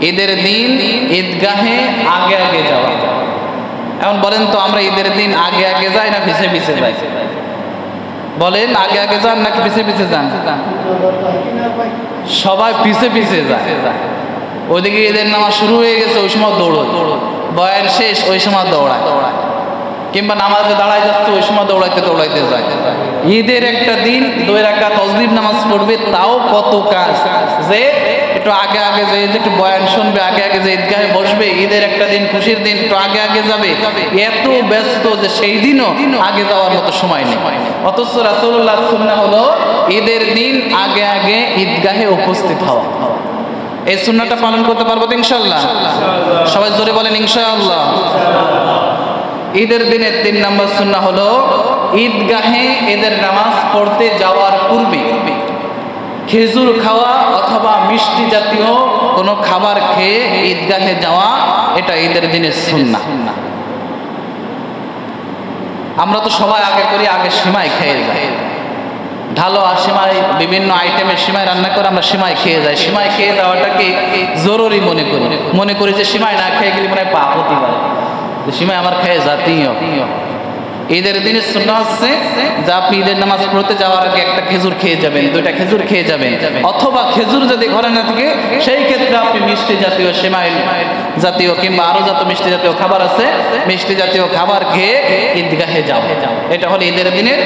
ঈদের দিন ঈদগাহে আগে আগে যাওয়া। এখন বলেন তো, আমরা ঈদের দিন আগে আগে যাই না পিছে পিছে যাই? বলেন, আগে আগে যান নাকি পিছে পিছে যান? সবাই পিছে পিছে যায়। ওইদিকে ঈদের নামাজ শুরু হয়ে গেছে, ওই সময় দৌড়ো বয়ান শেষ, ওই সময় দৌড়ায়। কিংবা নামাজে দাঁড়ায় যাচ্ছে, ওই সময় দৌড়াইতে দৌড়াইতে যায়। ঈদের একটা দিন দুই রাখা তসলিম নামাজ পড়বে তাও কত কাজ? যে একটু আগে আগে যে একটু বয়ান শুনবে আগে আগে যে ঈদগাহে বসবে ঈদের একটা দিন খুশির দিন একটু আগে আগে যাবে এত ব্যস্ত যে সেই দিনও আগে যাওয়ার মতো সময় নেই। অথচ রাসূলুল্লাহ সুন্না হলো ঈদের দিন আগে আগে ঈদগাহে উপস্থিত হওয়া। এই সুন্নাটা পালন করতে পারব তো ইনশাল্লাহ সবাই জোরে বলেন ইনশাআল্লাহ। ঈদের দিনের তিন নম্বর সুন্না হলো ঈদগাহে ঈদের নামাজ পড়তে যাওয়ার পূর্বে খেজুর খাওয়া অথবা মিষ্টি জাতীয় কোনো খাবার খেয়ে ঈদগাহে যাওয়া, এটা ঈদের দিনের সুন্না আমরা তো সবাই আগে করি, আগে সীমায় খেয়ে যাই। ঢালো আর সিমাই, বিভিন্ন আইটেমের সিমাই রান্না করে আমরা সিমাই খেয়ে যাই। সিমাই খেয়ে যাওয়াটাকে জরুরি মনে করি? মনে করি যে সিমাই না খেয়ে গেলে মনে হয় পাপ হতে পারে। যে সিমাই আমার খেয়ে জাতীয়। ঈদের দিনে শূন্য হচ্ছে যে আপনি ঈদের নামাজ পড়তে যাওয়ার আগে একটা খেজুর খেয়ে যাবেন, দুইটা খেজুর খেয়ে যাবেন। অথবা খেজুর যদি ঘরে না থাকে, সেই ক্ষেত্রে আপনি মিষ্টি জাতীয় সেমাই জাতীয় কিংবা আরও যত মিষ্টি জাতীয় খাবার আছে, মিষ্টি জাতীয় খাবার খেয়ে ঈদগাহে যাও। এটা হলো ঈদের দিনের